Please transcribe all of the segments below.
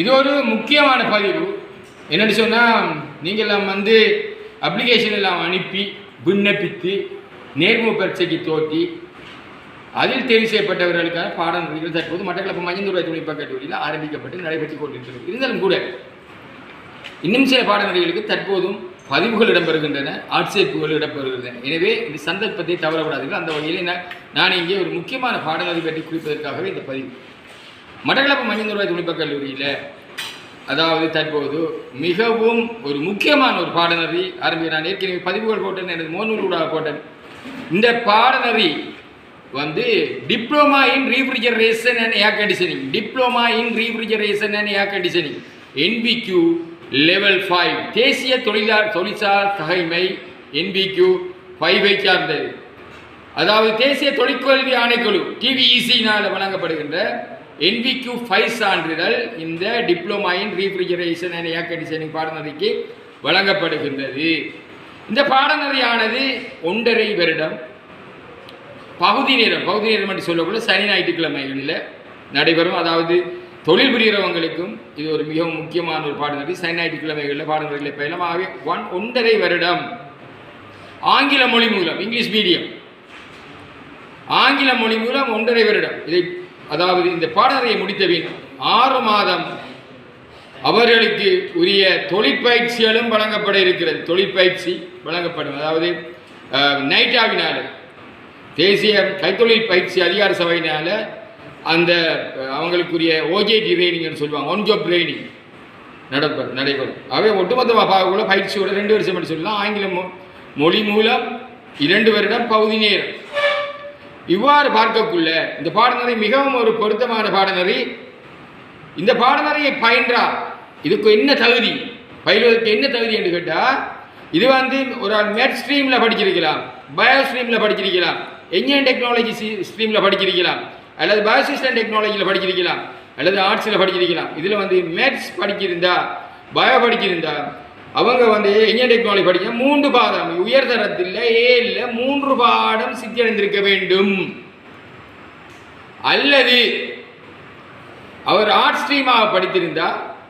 இது ஒரு முக்கியமான பதிவு. என்னென்னு சொன்னால் நீங்கள்லாம் வந்து அப்ளிகேஷன் எல்லாம் அனுப்பி விண்ணப்பித்து நேர்முக பரீட்சைக்கு தோற்றி அதில் தேர்வு செய்யப்பட்டவர்களுக்கான பாடநெறிகள் தற்போது மட்டக்களப்பு மஞ்சந்துறை துணிப்பக் கல்லூரியில் ஆரம்பிக்கப்பட்டு நடைபெற்றுக் கொண்டிருக்கிறது. இருந்தாலும் கூட இன்னும் சில பாடநெறிகளுக்கு தற்போதும் பதிவுகள் இடம்பெறுகின்றன ஆட்சேர்ப்புகள் இடம்பெறுகின்றன. எனவே இந்த சந்தர்ப்பத்தை தவறவிடாதீர்கள். அந்த வகையில் நான் நான் இங்கே ஒரு முக்கியமான பாடநெறி பற்றி குறிப்பதற்காகவே இந்த பதிவு. மட்டக்களப்பு மஞ்சந்துறை துணிப்பக் கல்லூரியில்? அதாவது தற்போது மிகவும் ஒரு முக்கியமான ஒரு பாடநெறி ஆரம்பிக்க நான் ஏற்கனவே பதிவுகள் போட்டேன் எனது மோனூர் போட்டேன். இந்த பாடநெறி வந்து diploma in refrigeration and air conditioning diploma in refrigeration and air conditioning NVQ level five தேசிய தொழிலாளர் தொழிற்சார் தகைமை என்பிக்யூ ஃபைவை சார்ந்தது. அதாவது தேசிய தொழிற்கல்வி ஆணைக்குழு டிவிஇசினால் வழங்கப்படுகின்ற என்விக்யூ ஃபைவ் சான்றிதழ் இந்த diploma in refrigeration and air conditioning பாடநெறிக்கு வழங்கப்படுகின்றது. இந்த பாடநெறியானது ஒன்றரை வருடம் பகுதி நேரம் பகுதி நேரம் என்று சொல்லக்குள்ள சனி ஞாயிற்றுக்கிழமைகளில் நடைபெறும். அதாவது தொழில் புரிகிறவங்களுக்கும் இது ஒரு மிகவும் முக்கியமான ஒரு பாடநெறி. சனி ஞாயிற்றுக்கிழமைகளில் பாடநெறிகளை பயிலும் ஆகவே ஒன் ஒன்றரை வருடம். ஆங்கில மொழி மூலம் இங்கிலீஷ் மீடியம். ஆங்கில மொழி மூலம் ஒன்றரை வருடம். இதை அதாவது இந்த பாடநெறியை முடித்தபின் ஆறு மாதம் அவர்களுக்கு உரிய தொழிற்பயிற்சிகளும் வழங்கப்பட இருக்கிறது. தொழிற்பயிற்சி வழங்கப்படும். அதாவது நைட்டாவினால் தேசிய கைத்தொழில் பயிற்சி அதிகார சபையினால் அந்த அவங்களுக்குரிய ஓஜேடி ட்ரைனிங்னு சொல்லுவாங்க. ஒன் ஜாப் ட்ரைனிங் நடப்பது நடைபெறும். அவை ஒட்டுமொத்தமாக பார்க்கக்குள்ள பயிற்சியோட ரெண்டு வருஷம் மட்டும் சொல்லலாம் ஆங்கிலம் மொழி மூலம் இரண்டு வருடம் பகுதி நேரம். இவ்வாறு பார்க்கக்குள்ள இந்த பாடநெறி மிகவும் ஒரு பொருத்தமான பாடநெறி. இந்த பாடநெறியை பயின்றா இதுக்கு என்ன தகுதி? பயில்வதற்கு என்ன தகுதி என்று கேட்டால் இது வந்து ஒரு ஆள் மேட் ஸ்ட்ரீமில் படிச்சிருக்கலாம் பயோ ஸ்ட்ரீமில் படிச்சிருக்கலாம் என்ஜினியரிங் டெக்னாலஜி ஸ்ட்ரீமில் படிச்சிருக்கலாம் அல்லது பயோசிஸ்டம் டெக்னாலஜியில் படிச்சிருக்கலாம் அல்லது ஆர்ட்ஸில் படிச்சிருக்கலாம். இதில் வந்து மேத்ஸ் படிச்சிருந்தா பயோ படிச்சிருந்தா அவங்க வந்து என்ஜினியரிங் டெக்னாலஜி படிக்க மூன்று பாதம் உயர்தரத்தில் ஏழில் மூன்று பாடம் சித்தி அடைந்திருக்க வேண்டும். அல்லது அவர் ஆர்ட் ஸ்ட்ரீமாக படித்திருந்தா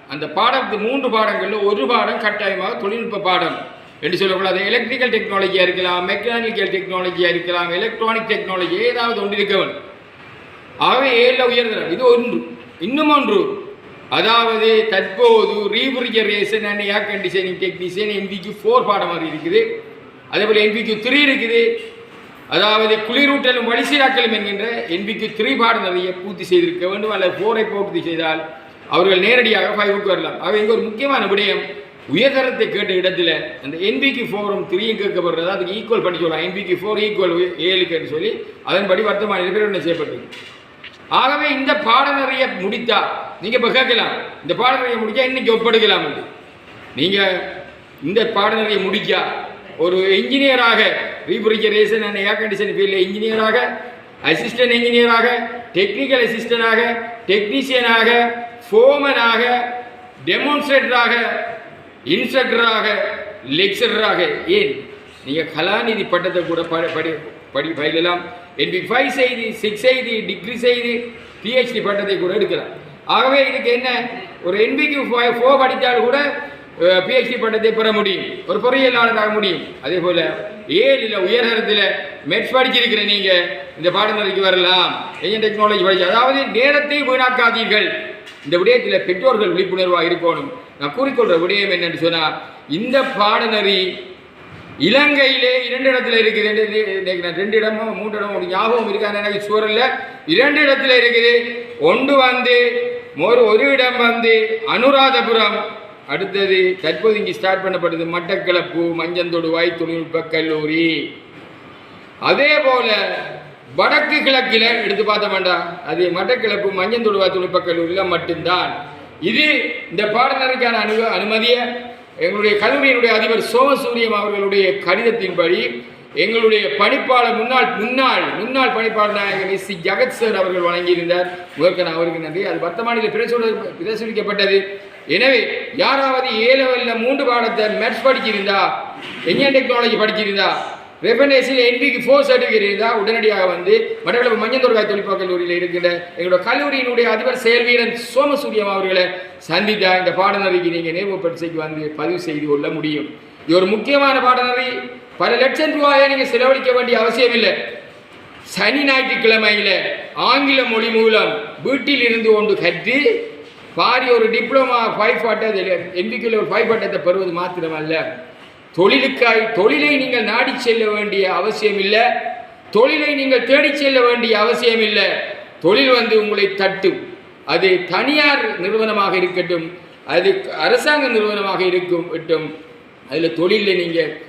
அந்த பாடத்து மூன்று பாடங்களில் ஒரு பாடம் கட்டாயமாக தொழில்நுட்ப பாடம் என்று சொல்லக்கூடாது எலக்ட்ரிக்கல் டெக்னாலஜியாக இருக்கலாம் மெக்கானிக்கல் டெக்னாலஜியாக இருக்கலாம் எலக்ட்ரானிக் டெக்னாலஜி ஏதாவது ஒன்று ஆகவே ஏழில் உயர்தரம் இது ஒன்று. இன்னும் ஒன்று. அதாவது தற்போது refrigeration and air conditioning technician NVQ four பாடம் மாதிரி இருக்குது. அதே போல் என்பிக்கு த்ரீ இருக்குது. அதாவது குளிரூட்டலும் வழிசீராக்கலும் என்கின்ற என்பிக்கு த்ரீ பாடம் நிறைய பூர்த்தி செய்திருக்க வேண்டும். அல்லது ஃபோரை பூர்த்தி செய்தால் அவர்கள் நேரடியாக ஃபைவுக்கு வரலாம். அவை இங்கே ஒரு முக்கியமான விடயம் உயர்தரத்தை கேட்ட இடத்துல அந்த என்பிக்கு ஃபோரும் த்ரீயும் கேட்கப்படுறது. அதுக்கு ஈக்குவல் பண்ணி சொல்லலாம். என்பிக்கு ஃபோர் ஈக்குவல் ஏழுக்குன்னு சொல்லி அதன்படி வர்த்தமான பிரகடனம் செய்யப்பட்டது ஆகவே இந்த பாடநெறியை முடித்தா நீங்கள் இப்போ கேட்கலாம் இந்த பாடநெறியை முடிச்சா இன்னைக்கு ஒப்படுக்கலாம்? என்று நீங்கள் இந்த பாடநெறியை முடிக்கா ஒரு இன்ஜினியராக ரீஃப்ரிஜரேஷன் அண்ட் ஏர் கண்டிஷன் ஃபீல்டில் இன்ஜினியராக அசிஸ்டன்ட் இன்ஜினியராக டெக்னிக்கல் அசிஸ்டண்டாக டெக்னீஷியனாக ஃபோமனாக டெமான்ஸ்ட்ரேட்டராக இன்ஸ்ட்ரக்டராக லெக்சரராக ஏன்? நீங்கள் கலாநிதி பட்டத்தை கூட படி படி ஃபைலெல்லாம் பயிலலாம். என்பி ஃபைவ் செய்து சிக்ஸ் செய்து டிகிரி செய்து பிஹெச்டி பட்டத்தை கூட எடுக்கலாம். ஆகவே இதுக்கு என்ன? ஒரு என்பிக்கு ஃபோ படித்தால் கூட பிஹெச்டி பட்டத்தை பெற முடியும். ஒரு பொறியியலாளராக முடியும். அதே போல் ஏழில் உயர்தரத்தில் மெட்ஸ் படிச்சிருக்கிற நீங்கள் இந்த பாடநெறிக்கு வரலாம். எஜன் டெக்னாலஜி படிச்சு அதாவது நேரத்தை வீணாக்காதீர்கள். இந்த விடயத்தில் பெற்றோர்கள் விழிப்புணர்வாக இருக்கணும். நான் கூறிக்கொள்கிற விடயம் என்னென்னு சொன்னால் இந்த பாடநெறி இலங்கையிலே இரண்டு இடத்துல இருக்குது ரெண்டு இன்னைக்கு நான் ரெண்டு இடமோ மூன்று இடமோ ஒரு ஞாபகம் இருக்கான்னு எனக்கு சூழல்ல இரண்டு இடத்துல இருக்குது. ஒன்று வந்து ஒரு ஒரு இடம் வந்து அனுராதபுரம். அடுத்தது தற்போது இங்கே ஸ்டார்ட் பண்ணப்பட்டது மட்டக்களப்பு மஞ்சந்தொடுவாய் தொழில்நுட்ப கல்லூரி அதே போல வடக்கு கிழக்கில் எடுத்து பார்த்த வேண்டாம் அது மட்டக்கிழப்பு வாய் தொழில்நுட்ப கல்லூரியில் மட்டும்தான். இது இந்த பாடநருக்கான அனு அனுமதியை. எங்களுடைய கல்லூரியினுடைய அதிபர் சோமசூரியம் அவர்களுடைய கடிதத்தின்படி எங்களுடைய பணிப்பாளர் முன்னாள் முன்னாள் முன்னாள் பணிப்பாளர் நாயகர் சி ஜெகத் சார் அவர்கள் வழங்கியிருந்தார். முதற்க நான் அவருக்கு நன்றி. அது வர்த்தமானியில் பிரசுர பிரசுரிக்கப்பட்டது. எனவே யாராவது ஏ லெவலில் மூன்று பாடத்தை மேத்ஸ் படிச்சிருந்தா என்ஜினியர் டெக்னாலஜி படிச்சிருந்தா ரெஃபனேஸில் என்ட்ரிக்கு ஃபோர் சர்டிஃபிகேட் இருந்தால் உடனடியாக வந்து மட்டக்களப்பு மஞ்சந்தோர்காய் தொழில்நுட்ப கல்லூரியில் இருக்கின்ற எங்களோட கல்லூரியினுடைய அதிபர் செயல்வீரன் சோமசூரியம் அவர்களை சந்தித்தா இந்த பாடநெறிக்கு நீங்கள் நேர்வு பரீட்சைக்கு வந்து பதிவு செய்து கொள்ள முடியும். இது ஒரு முக்கியமான பாடநெறி. பல லட்சம் ரூபாயை நீங்கள் செலவழிக்க வேண்டிய அவசியம் இல்லை. சனி ஞாயிற்றுக்கிழமையில் ஆங்கில மொழி மூலம் வீட்டில் இருந்து கொண்டு கற்று பாரி ஒரு டிப்ளமா ஃபைவ் பட்டத்தில் எம்பிக்கையில் ஒரு ஃபைவ் பட்டத்தை பெறுவது மாத்திரமல்ல. தொழிலுக்காய் தொழிலை நீங்கள் நாடி செல்ல வேண்டிய அவசியம் இல்லை தொழிலை நீங்கள் தேடிச் செல்ல வேண்டிய அவசியம் இல்லை தொழில் வந்து உங்களை தட்டும். அது தனியார் நிறுவனமாக இருக்கட்டும் அது அரசாங்க நிறுவனமாக இருக்கும் விட்டும் அதில் தொழிலில் நீங்கள்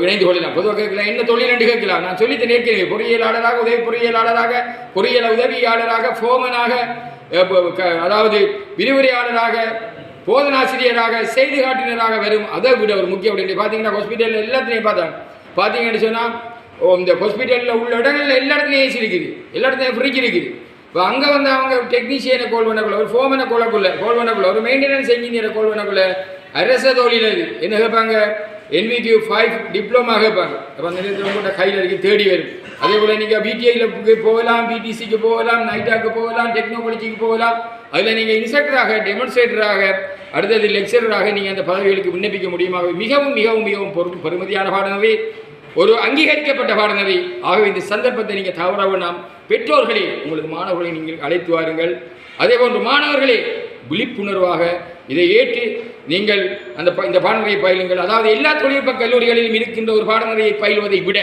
இணைந்து கொள்ளலாம். பொதுவாக கேட்கலாம் என்ன தொழில்? என்று கேட்கலாம். நான் சொல்லி ஏற்கனவே பொறியியலாளராக உதவி பொறியியலாளராக பொறியியல் உதவியாளராக ஃபோமனாக க- அதாவது விரிவுரையாளராக போதனாசிரியராக செய்தி காட்டினராக வரும் அதை விட ஒரு முக்கிய விட பார்த்தீங்கன்னா ஹாஸ்பிட்டலில் எல்லாத்துலேயும் பார்த்தாங்க. பார்த்தீங்கன்னு சொன்னால் இந்த ஹாஸ்பிட்டலில் உள்ள இடங்களில் எல்லா இடத்துலையும் ஏசி இருக்குது. எல்லா இடத்துலையும் ஃப்ரிட்ஜ் இருக்குது. இப்போ அங்கே வந்து அவங்க டெக்னீஷியனை கோல் பண்ணக்குள்ள ஒரு ஃபோமனை கோலக்குள்ள கோல் பண்ணக்குள்ள ஒரு மெயின்டெனன்ஸ் இன்ஜினியரை கோல் பண்ணக்குள்ள அரச தொழில் என்ன கேட்பாங்க? என்விக்யூ ஃபைவ் டிப்ளமா கேட்பாங்க அப்போ அந்த நேரத்தில் உங்கள்கிட்ட கையில் இருக்கு தேடி வரும். அதே போல் நீங்கள் பிடிஐயில் போகலாம் பிடிசிக்கு போகலாம் நைட்டாக்கு போகலாம் டெக்னாலஜிக்கு போகலாம். அதில் நீங்கள் இன்ஸ்ட்ரக்டராக டெமான்ஸ்ட்ரேட்டராக அடுத்தது லெக்சரராக நீங்கள் அந்த பதவிகளுக்கு விண்ணப்பிக்க முடியுமா? மிகவும் மிகவும் மிகவும் பொறு பெருமதியான பாடநெறி. ஒரு அங்கீகரிக்கப்பட்ட பாடநெறி. ஆகவே இந்த சந்தர்ப்பத்தை நீங்கள் தவற வேண்டாம் பெற்றோர்களே உங்களுக்கு மாணவர்களை நீங்கள் அழைத்து வாருங்கள். அதே போன்று மாணவர்களே விழிப்புணர்வாக இதை ஏற்று நீங்கள் அந்த ப- இந்த பாடநெறியை பயிலுங்கள். அதாவது எல்லா தொழில்நுட்ப கல்லூரிகளிலும் இருக்கின்ற ஒரு பாடநெறியை பயிலுவதை விட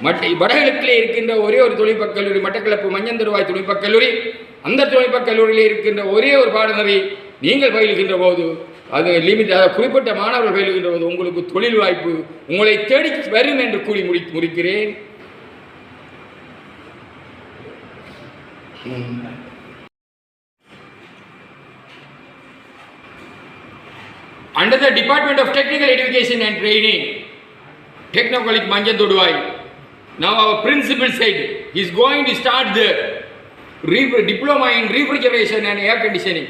மற்ற வடகிழக்கிலே இருக்கின்ற ஒரே ஒரு தொழில்நுட்ப கல்லூரி மட்டக்களப்பு மஞ்சந்தருவாய் தொழில்நுட்ப கல்லூரி அந்த தொழில்நுட்ப கல்லூரியிலே இருக்கின்ற ஒரே ஒரு பாடநெறி நீங்கள் பயிலுகின்ற போது அது லிமிட் குறிப்பிட்ட மாணவர்கள் பயிலுகின்ற போது உங்களுக்கு தொழில் வாய்ப்பு உங்களை தேடி வரும் என்று கூறி முடி முடிக்கிறேன். Under the Department of Technical Education and Training, Techno College Manjandodwai, now our principal said he is going to start the diploma in refrigeration and air conditioning.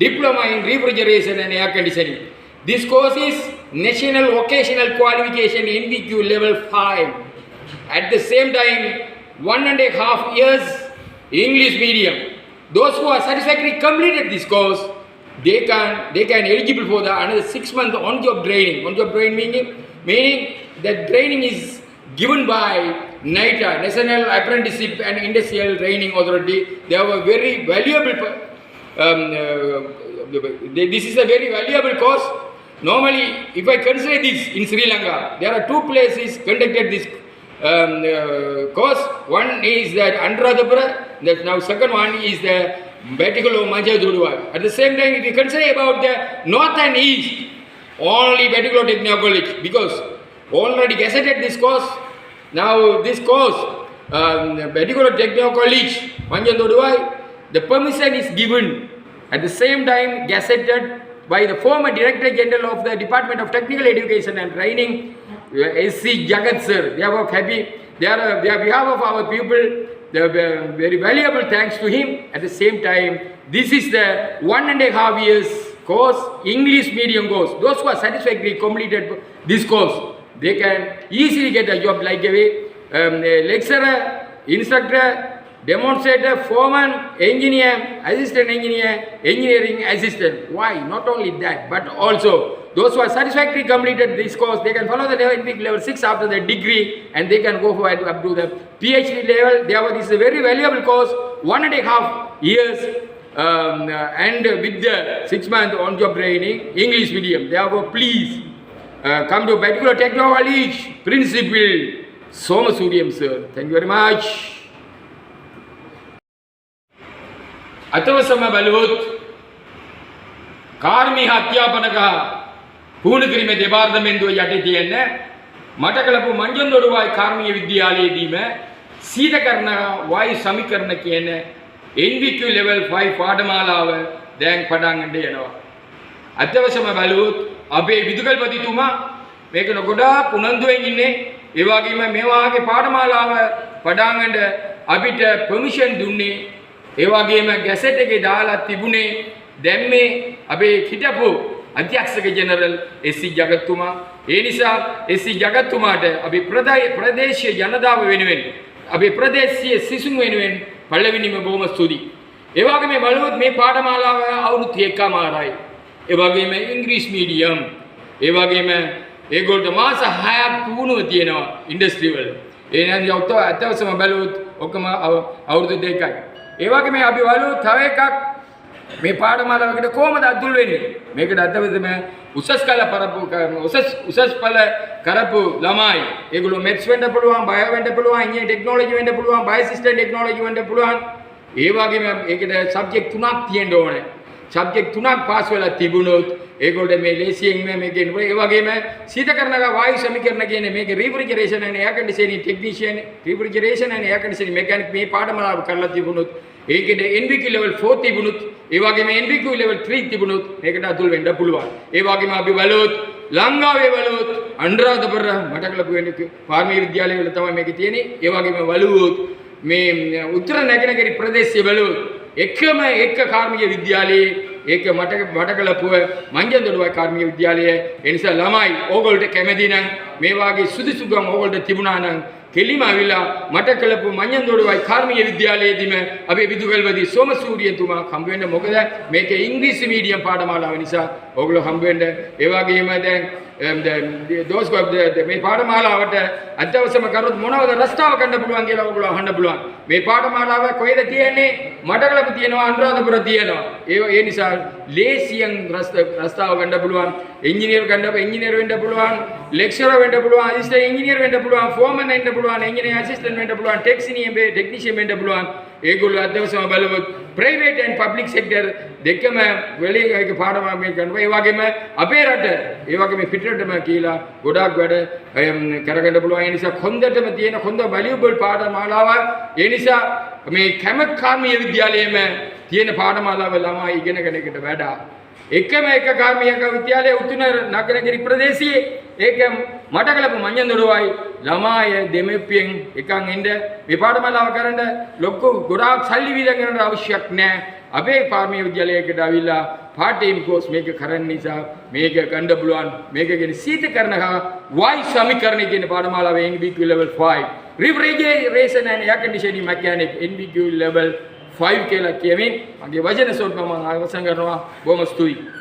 Diploma in refrigeration and air conditioning. This course is National Vocational Qualification NVQ level 5. At the same time, one and a half years English medium. Those who are satisfactorily completed this course, they can they can eligible for the another six month on job training. On job training meaning meaning that training is given by NITA, National Apprenticeship and Industrial Training Authority. They have a very valuable. Um, uh, this is a very valuable course. Normally, if I consider this in Sri Lanka, there are two places conducted this um, uh, course. One is that Anuradhapura, that now second one is the Betikulo Manjadurua. At the same time, if you consider about the north and east, only Betikulo Technical College, because already gazetted this course. Now this course, um, Technical College, Manjadurua, the permission is given at the same time gazetted by the former Director General of the Department of Technical Education and Training, uh, S.C. Jagat sir. They are happy. They are, they are behalf of our people. Uh, very valuable thanks to him. At the same time, this is the one and a half years course, English medium course. Those who are satisfactorily completed this course, they can easily get a job like a um, a lecturer, instructor, demonstrator, foreman, engineer, assistant engineer, engineering assistant. Why? Not only that, but also those who are satisfactorily completed this course, they can follow the level, level 6 after their degree and they can go for up to the PhD level. Therefore, this is a very valuable course, one and a half years um, uh, and with the 6 month on job training, English medium. Therefore, please uh, come to particular technical college, principal, Somasuriam sir. Thank you very much. अथव सम बलवुत कार्मिक කිරීමේ දෙපාර්තමේන්තුව යටේ තියෙන මටකලපු මංජන්දොඩුවයි කාර්මික විද්‍යාලයේදීම සීතකරණ වායු සමීකරණ කියන NVQ level 5 පාඨමාලාව දැන් පටන් ගන්න යනවා. අත්‍යවශ්‍යම බැලුවොත් අපේ විදුකල්පතිතුමා මේක ගොඩාක් උනන්දුවෙන් ඉන්නේ. ඒ වගේම මේ වාගේ පාඨමාලාව පටන් ගන්න අපිට පර්මිෂන් දුන්නේ. ඒ වගේම ගැසට් එකේ දාලා තිබුණේ දැන් මේ අපේ හිටපු අධ්‍යක්ෂක ජනරල් එස්.සී. ජගත්තුමා. ඒ නිසා එස්.සී. ජගත්තුමාට අපි ප්‍රදේ- ප්‍රදේශීය ජනතාව වෙනුවෙන් අපේ ප්‍රදේශීය සිසුන් වෙනුවෙන් පළවෙනිම බොහොම ස්තුතියි. ඒ වගේම බලුවොත් මේ පාඨමාලාව අවුරුදු එකමාරයි. ඒ වගේම ඉංග්‍රීසි මීඩියම් ඒ වගේම ඒගොල්ලන්ට මාස 6ක් පුහුණුව තියෙනවා ඉන්ඩස්ට්‍රි වල. ඒ නැති ඔක්ත අත්‍යවශ්‍යම බලුවොත් ඔක්කොම අව- අවුරුදු දෙකයි. ඒ වගේම අපි බලුවොත් තව එකක් මේ පාඨමාලාවකට කොහොමද අතුල් වෙන්නේ? මේකට අත්‍යවශ්‍යම උසස් කල පරපු උසස් උසස් පල කරපු ළමයි. ඒගොල්ලෝ මෙත්ස් වෙන්න පුළුවන්, බයෝ වෙන්න පුළුවන්, ඉංජිනේරින් ටෙක්නොලොජි වෙන්න පුළුවන්, බයෝ සිස්ටම් ටෙක්නොලොජි වෙන්න පුළුවන්. ඒ වගේම ඒකට සබ්ජෙක්ට් තුනක් තියෙන්න ඕනේ. සබ්ජෙක්ට් තුනක් පාස් වෙලා තිබුණොත් ඒගොල්ලෝ මේ ලේසියෙන් මේ මේක එන්න පුළුවන්. ඒ වගේම සීතකරණ වායු සමීකරණ කියන්නේ මේක රීෆ්‍රිජරේෂන් and air conditioning technician, refrigeration and air conditioning mechanic මේ පාඩමාලාව කරලා තිබුණොත් ඒකෙද NVQ level 4 තිබුණොත් ඒ වගේම NVQ level 3 තිබුණොත් මේකට අතුල් වෙන්න පුළුවන්. ඒ වගේම අපි බලුවොත් ලංකාවේ බලුවොත් අනුරාධපුර මඩකලපු වෙන පාර්මී විද්‍යාලය වල තමයි මේක තියෙන්නේ. ඒ වගේම බලුවොත් මේ උත්තර නැගෙනහිර ප්‍රදේශයේ බලුවොත් එකම එක කාර්මික විද්‍යාලයේ ඒක මට මඩකලපුව මංජන්දොඩුවයි කාර්මික විද්‍යාලය ඒ නිසා ළමයි ඕගොල්ලෝ කැමති නම් මේ වාගේ සුදුසුකම් ඕගොල්ලෝ තිබුණා නම් කෙලිම අවිලා මට කළපු මඤ්ඤන්දොඩුවයි කාර්මික විද්‍යාලයේදීම අපේ විදුකල්වදී සෝමසූරියතුමා හම්බ වෙන්න මොකද මේක ඉංග්‍රීසි මීඩියම් පාඨමාලාව නිසා ඕගොල්ලෝ හම්බ වෙන්න ඒ වගේම දැන් தோஸ் மே பாடமாலாவட்ட அத்தியாவசியமாக கருத்து மூணாவது ரஸ்தாவை கண்டுபிடுவாங்க இல்லை அவங்கள கண்டுபிடுவாங்க மே ಪಾಠಮಾಡಾವ ಕೊಯ್ದ ತಿಯನೆ ಮಠಗಳ ಬುತ್ತಿಯೇನೋ ಅನುರಾಧಪುರ ತಿಯೇನೋ ಏನಿ ಸಾರ್ ಲೇಸಿಯಂಗ್ ರಸ್ತ ರಸ್ತಾವ ಕಂಡ ಬಿಡುವಾನ್ ಎಂಜಿನಿಯರ್ ಕಂಡ ಎಂಜಿನಿಯರ್ ವೆಂಡ ಬಿಡುವಾನ್ ಲೆಕ್ಚರರ್ ವೆಂಡ ಬಿಡುವಾನ್ ಅಸಿಸ್ಟೆಂಟ್ ಇಂಜಿನಿಯರ್ ವೆಂಡ ಬಿಡುವಾನ್ ಫೋಮನ್ ವೆಂಡ ಬಿಡುವಾನ್ ಎಂಜಿನಿಯರ್ ಅಸಿಸ್ಟೆಂಟ್ ವೆಂಡ ಬಿಡುವಾನ್ ಟೆಕ್ಸಿನಿಯನ್ ಟೆಕ್ನಿಷಿಯನ್ ವೆಂಡ ಬಿಡುವಾನ್ ఏగులు అత్యవసర బలవు ಪ್ರೈವೇಟ್ ಆ್ಯಂಡ್ ಪಬ್ಲಿಕ್ ಸೆಕ್ಟರ್ ದೆಕ್ಕೆ ಮೇ ವೆಳಿಗೆ ಪಾಠ ಮಾಡ್ಬೇಕಂದ್ರೆ ಇವಾಗ ಮೇ ಅಪೇರಟ ಇವಾಗ ಮೇ ಫಿಟ್ರಟ ಮೇ ಕೀಲ ಗುಡಾಕ್ ಬೇಡ ಕೆರಗಂಡ ಬಿಡುವ ಏನಿಸ ಕೊಂದಟ ಮತ್ತೆ ಏನ ಕೊಂದ ಬಲಿಯುಬಲ್ ಪಾಠ ಮಾಡಾವ ಏನಿಸ ಮೇ ಕೆಮಕ್ ಕಾರ್ಮಿಯ ವಿದ್ಯಾಲಯ ಮೇ ಏನ ಪಾಠ ಮಾಡಾವಲ್ಲಮ್ಮ ಈಗಿನ ಕಡೆಗಿಟ್ಟ ಬೇಡ ಎಕ್ಕ ಮೇ ಎಕ್ಕ ಕಾರ್ಮಿಯ ವಿದ್ಯಾಲಯ ಉತ್ತುನ ನಗರಗಿರಿ ಪ್ರದೇಶಿಯೇ එකම එක කාර්මික විද්‍යාලයේ උතුන නගරගිරි ප්‍රදේශයේ ඒක මට කලපු මඤ්ඤන්දොඩුවයි ළමාය දෙමෙප්පියෙන් එකන් එන්න මේ පාඨමාලාව කරන්න ලොකු ගොඩාක් සල්ලි වීදම් කරන්න අවශ්‍යයක් නැහැ. අපේ කාර්මික විද්‍යාලයකට අවිලා පාර්ට් ටයිම් කෝස් මේක කරන්න නිසා මේක ගන්න පුළුවන්. මේක කියන සීතකරණ හා වායු සමීකරණ කියන පාඨමාලාව NBQ level 5 refrigeration and air conditioning mechanic NBQ level 5 කියලා කියමින් මගේ වචන සොට්ම මම අවසන් කරනවා. බොහොම ස්තුතියි.